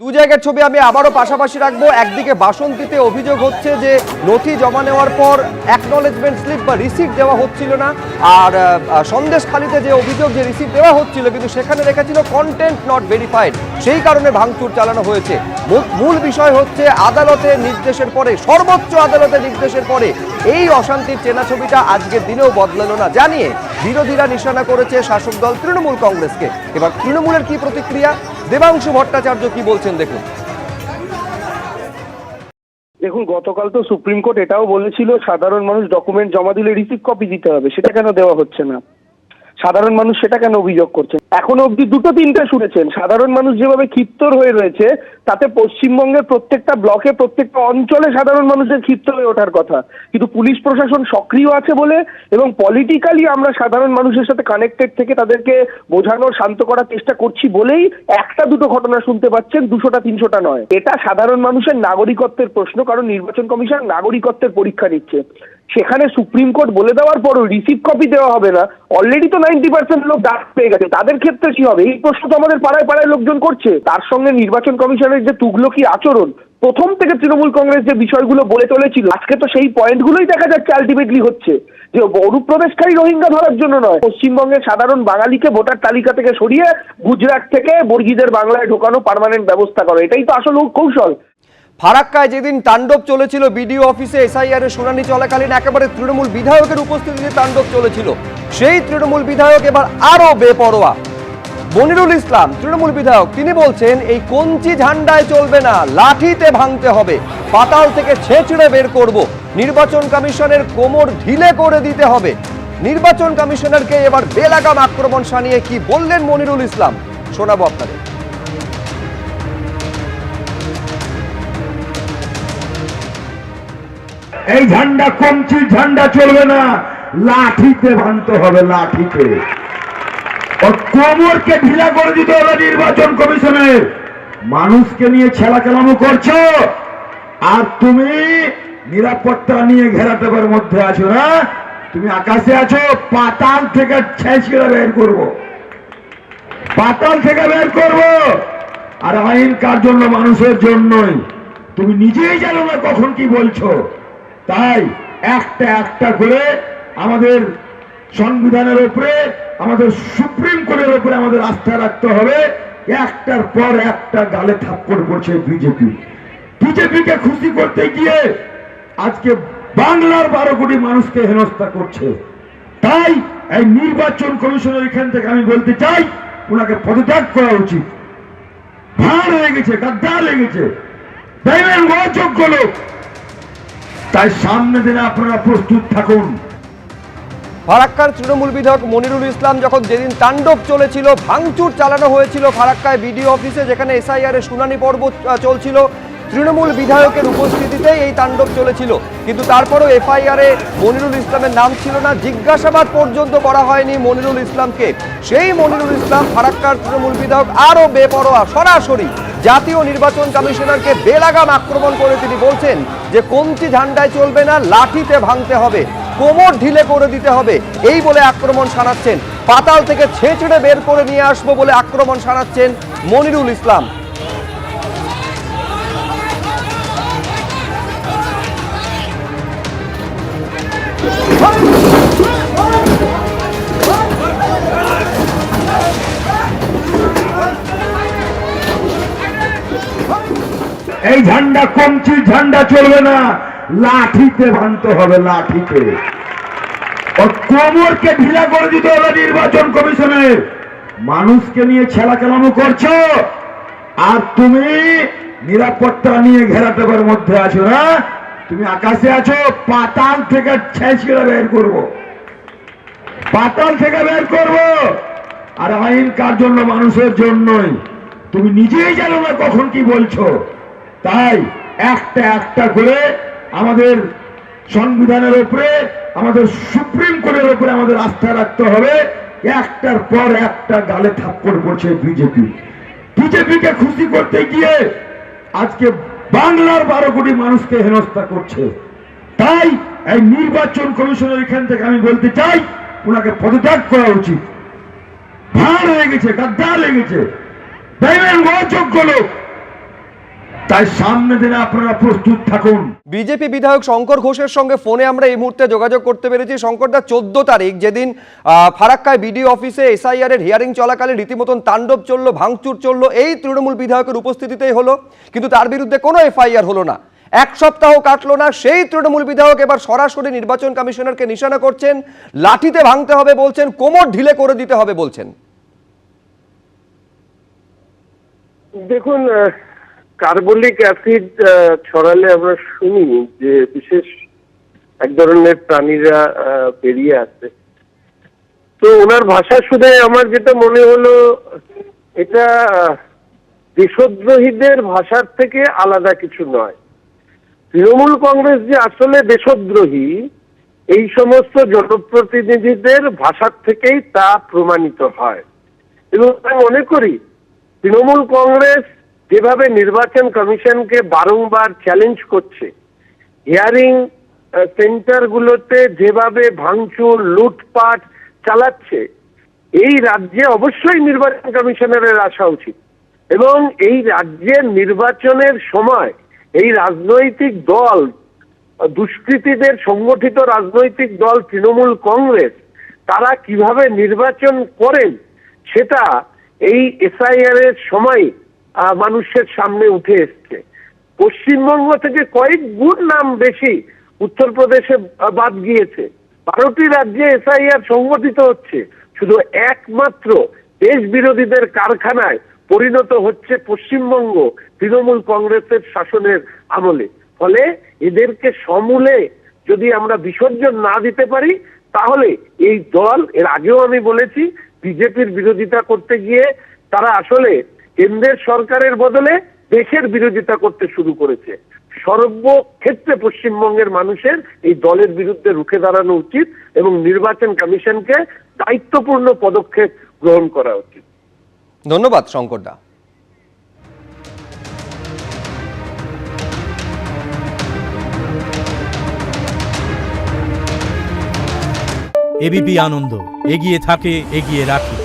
দু জায়গার ছবি আমি আবারও পাশাপাশি রাখব। একদিকে বাসন্তীতে অভিযোগ হচ্ছে যে নথি জমা নেওয়ার পর অ্যাকনলেজমেন্ট স্লিপ বা রিসিপ্ট দেওয়া হচ্ছিল না। আর সন্দেশখালিতে যে অভিযোগ, যে রিসিপ্ট দেওয়া হচ্ছিল, কিন্তু সেখানে লেখা ছিল কন্টেন্ট নট ভেরিফাইড সেই কারণে ভাঙচুর চালানো হয়েছে। মূল- বিষয় হচ্ছে আদালতের নির্দেশের পরে, সর্বোচ্চ আদালতের নির্দেশের পরে এই অশান্তির চেনা ছবিটা আজকের দিনেও বদলালো না। জানিয়ে বিরোধীরা নিশানা করেছে শাসক দল তৃণমূল কংগ্রেসকে। এবার তৃণমূলের কি প্রতিক্রিয়া? দেবাংশু ভট্টাচার্য কি বলছেন দেখুন। দেখুন, গতকাল তো সুপ্রিম কোর্ট এটাও বলেছিল, সাধারণ মানুষ ডকুমেন্ট জমা দিলে রিসিভ কপি দিতে হবে, সেটা কেন দেওয়া হচ্ছে না? সাধারণ মানুষ সেটা কেন অভিযোগ করছেন? এখনও অবধি দুটো তিনটে শুনেছেন। সাধারণ মানুষ যেভাবে ক্ষিপ্তর হয়ে রয়েছে, তাতে পশ্চিমবঙ্গের প্রত্যেকটা ব্লকে, প্রত্যেকটা অঞ্চলে সাধারণ মানুষের ক্ষিপ্ত হয়ে ওঠার কথা। কিন্তু পুলিশ প্রশাসন সক্রিয় আছে বলে এবং পলিটিক্যালি আমরা সাধারণ মানুষের সাথে কানেক্টেড থেকে তাদেরকে বোঝানোর, শান্ত করার চেষ্টা করছি বলেই একটা দুটো ঘটনা শুনতে পাচ্ছেন, দুশোটা, তিনশোটা নয়। এটা সাধারণ মানুষের নাগরিকত্বের প্রশ্ন, কারণ নির্বাচন কমিশন নাগরিকত্বের পরীক্ষা নিচ্ছে। সেখানে সুপ্রিম কোর্ট বলে দেওয়ার পরও রিসিভ কপি দেওয়া হবে না। অলরেডি তো নাইনটি পার্সেন্ট লোক ডাক পেয়ে গেছে। তাদের ক্ষেত্রে কি হবে? এই প্রশ্ন তো আমাদের পাড়ায় পাড়ায় লোকজন করছে। তার সঙ্গে নির্বাচন কমিশনের যে তুগলকি আচরণ, প্রথম থেকে তৃণমূল কংগ্রেস যে বিষয়গুলো বলে চলেছিল আজকে তো সেই পয়েন্টগুলোই দেখা যাচ্ছে আলটিমেটলি হচ্ছে। যে অনুপ্রবেশকারী রোহিঙ্গা ধরার জন্য নয়, পশ্চিমবঙ্গের সাধারণ বাঙালিকে ভোটার তালিকা থেকে সরিয়ে গুজরাট থেকে বর্গীদের বাংলায় ঢোকানো পার্মানেন্ট ব্যবস্থা করো। এটাই তো আসল কৌশল। ফারাক্কায় যেদিন তাণ্ডব চলেছিল, বিডিও অফিসে এসআইআর এর শুনানি চলাকালীন একেবারে তৃণমূল বিধায়কের উপস্থিতিতে তাণ্ডব চলেছিল। সেই তৃণমূল বিধায়ক এবার আরও বেপরোয়া। মনিরুল ইসলাম, তৃণমূল বিধায়ক, তিনি বলছেন, এই কঞ্চি ঝান্ডায় চলবে না, লাঠিতে ভাঙতে হবে, পাতাল থেকে ছেঁচড়ে বের করব, নির্বাচন কমিশনের কোমর ঢিলে করে দিতে হবে। নির্বাচন কমিশনারকে এবার বেলাগাম আক্রমণ সানিয়ে কি বললেন মনিরুল ইসলাম? শোনাবো আপনাদের। এই ঝান্ডা কমছি, ঝান্ডা চলবে না। লাঠিতে ভাঙতে হবে, লাঠিতে। কোমরকে ঢিলা করে দিতে হবে নির্বাচন কমিশনের। মানুষকে নিয়ে ছেলা খেলানো করছ? আর তুমি নিরাপত্তা নিয়ে ঘেরাটোপের মধ্যে আছো না? তুমি আকাশে আছো, পাতাল থেকে ছেঁচড়ে বের করব। পাতাল থেকে বের করব। আর আইন কার জন্য? মানুষের জন্যই। তুমি নিজেই জানো না কখন কি বলছো। তাই একটা একটা করে আমাদের সংবিধানের উপরে, আমাদের সুপ্রিম কোর্টের উপরে আমাদের আস্থা রাখতে হবে। একটার পর একটা গালে থাপ্পড় করছে বিজেপি। বিজেপিকে খুশি করতে গিয়ে আজকে বাংলার বারো কোটি মানুষকে হেনস্থা করছে। তাই এই নির্বাচন কমিশনের এখান থেকে আমি বলতে চাই, ওনাকে পদত্যাগ করা উচিত। ভাঁড় হয়ে গেছে গাদ্দার হয়ে গেছে অযোগ্য লোক। তাই সামনে দিনে আপনারা প্রস্তুত থাকুন। ফারাক্কার তৃণমূল বিধায়ক মনিরুল ইসলাম যখন যেদিন তাণ্ডব চলেছিল, ভাঙচুর চালানো হয়েছিল ফারাক্কায় বিডিও অফিসে, যেখানে এসআইআর এর শুনানি পর্ব চলছিল তৃণমূল বিধায়কের উপস্থিতিতেই এই তাণ্ডব চলেছিল। কিন্তু তারপরও এফআইআর মনিরুল ইসলামের নাম ছিল না। জিজ্ঞাসাবাদ পর্যন্ত করা হয়নি মনিরুল ইসলামকে। সেই মনিরুল ইসলাম ফারাক্কার তৃণমূল বিধায়ক আরও বেপরোয়া, সরাসরি জাতীয় নির্বাচন কমিশনারকে বেলাগাম আক্রমণ করে তিনি বলছেন যে, কমতি ঝান্ডায় চলবে না, লাঠিতে ভাঙতে হবে, কোমর ঢিলে করে দিতে হবে। এই বলে আক্রমণ শানাচ্ছেন পাতাল থেকে ছেঁচড়ে বের করে নিয়ে আসব বলে আক্রমণ শানাচ্ছেন মনিরুল ইসলাম। এই ঝান্ডা কমছি, ঝান্ডা চলবে না। লাঠিতে ভাঙতে হবে, লাঠিতে। কোমরকে ঢিলা করে দিতে হবে নির্বাচন কমিশনের মানুষকে নিয়ে ছেলা খেলানো করছ। আর তুমি নিরাপত্তা নিয়ে ঘেরাটোপের মধ্যে আছো, না? তুমি আকাশে আছো, পাতাল থেকে ছেঁচড়ে বের করব। পাতাল থেকে বের করব। আর আইন কার জন্য? মানুষের জন্যই। তুমি নিজেই জানো না কখন কি বলছো। তাই একটা একটা করে আমাদের সংবিধানের উপরে, আমাদের সুপ্রিম কোর্টের উপরে আমাদের আস্থা রাখতে হবে। একটার পর একটা গালে থাপ্পড় করছে বিজেপি। বিজেপিকে খুশি করতে গিয়ে আজকে বাংলার বারো কোটি মানুষকে হেনস্থা করছে। তাই এই নির্বাচন কমিশনের এখান থেকে আমি বলতে চাই, ওনাকে পদত্যাগ করা উচিত। ভাঁড় হয়ে গেছে গাদ্দার হয়ে গেছে অযোগ্য লোক। তাই সামনে দিনে আপনারা প্রস্তুত থাকুন। বিজেপি বিধায়ক শঙ্কর ঘোষের সঙ্গে ফোনে আমরা এই মুহূর্তে যোগাযোগ করতে পেরেছি। শঙ্করদা চোদ্দ তারিখ যেদিন আহ, ফারাক্কায় বিডিও অফিসে এসআইআর এর হিয়ারিং চলাকালে রীতিমতন তাণ্ডব চলল ভাঙচুর চলল এই তৃণমূল বিধায়কের উপস্থিতিতেই হলো। কিন্তু তার বিরুদ্ধে কোনো এফআইআর হলো না। এক সপ্তাহ কাটলো না সেই তৃণমূল বিধায়ক এবার সরাসরি নির্বাচন কমিশনারকে নিশানা করছেন লাঠিতে ভাঙতে হবে বলছেন কোমর ঢিলে করে দিতে হবে বলছেন। দেখুন কার্বলিক অ্যাসিড ছড়ালে আমরা শুনি যে বিশেষ এক ধরনের প্রাণীরা বেরিয়ে আসে। তো ওনার ভাষা শুনে আমার যেটা মনে হলো, এটা, দেশদ্রোহীদের ভাষার থেকে আলাদা কিছু নয়। তৃণমূল কংগ্রেস যে আসলে দেশদ্রোহী, এই সমস্ত জনপ্রতিনিধিদের ভাষার থেকেই তা প্রমাণিত হয়। এবং আমি মনে করি, তৃণমূল কংগ্রেস যেভাবে নির্বাচন কমিশনকে বারংবার চ্যালেঞ্জ করছে হিয়ারিং সেন্টারগুলোতে যেভাবে ভাঙচুর, লুটপাট চালাচ্ছে, এই রাজ্যে অবশ্যই নির্বাচন কমিশনারের আসা উচিত। এবং এই রাজ্যের নির্বাচনের সময় এই রাজনৈতিক দল, দুষ্কৃতীদের সংগঠিত রাজনৈতিক দল তৃণমূল কংগ্রেস, তারা কীভাবে নির্বাচন করেন, সেটা এই এসআইআর এর সময় মানুষের সামনে উঠে এসছে। পশ্চিমবঙ্গ থেকে কয়েক গুণ নাম বেশি উত্তরপ্রদেশে বাদ গিয়েছে। বারোটি রাজ্যে এসআইআর সংগঠিত হচ্ছে। শুধু একমাত্র দেশ বিরোধীদের কারখানায় পরিণত হচ্ছে পশ্চিমবঙ্গ তৃণমূল কংগ্রেসের শাসনের আমলে। ফলে এদেরকে সমূলে যদি আমরা বিসর্জন না দিতে পারি, তাহলে এই দল, এর আগেও আমি বলেছি, বিজেপির বিরোধিতা করতে গিয়ে তারা আসলে কেন্দ্রের সরকারের বদলে দেশের বিরোধিতা করতে শুরু করেছে। সর্বক্ষেত্রে পশ্চিমবঙ্গের মানুষের এই দলের বিরুদ্ধে রুখে দাঁড়ানো উচিত এবং নির্বাচন কমিশনকে দায়িত্বপূর্ণ পদক্ষেপ গ্রহণ করা উচিত। ধন্যবাদ শঙ্করদা এবিপি আনন্দ এগিয়ে থাকে এগিয়ে রাখে।